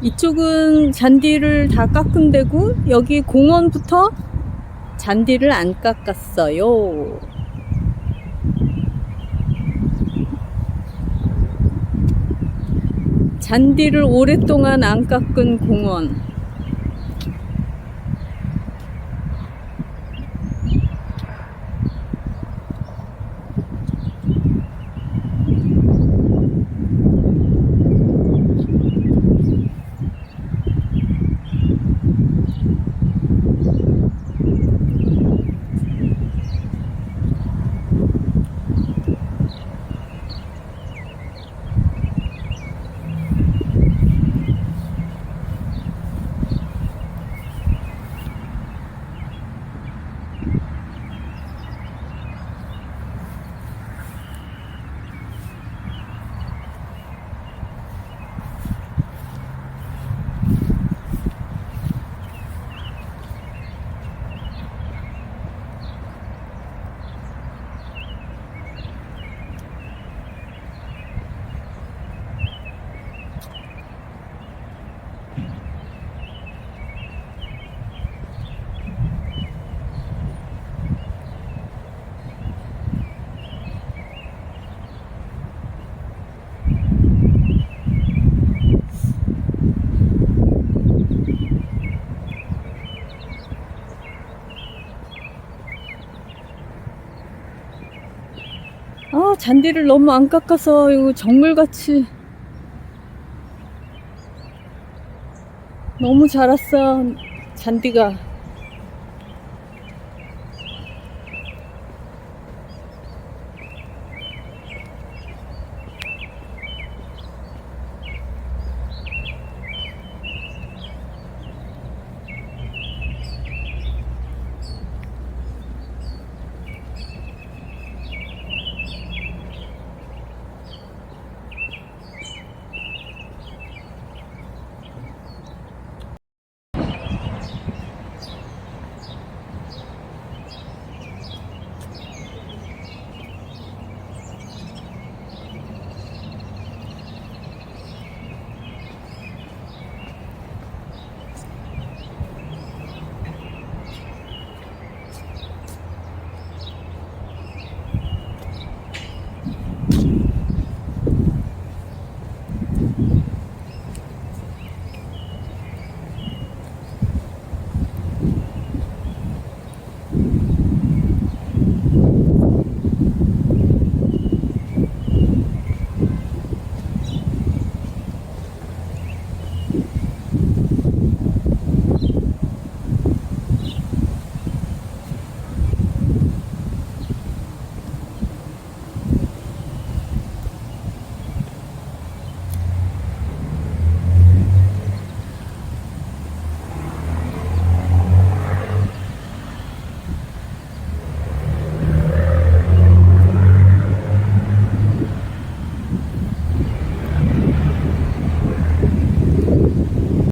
이쪽은 잔디를 다 깎은 데고 여기 공원부터 잔디를 안 깎았어요. 잔디를 오랫동안 안 깎은 공원. 잔디를 너무 안 깎아서 이거 정글같이. 너무 자랐어 잔디가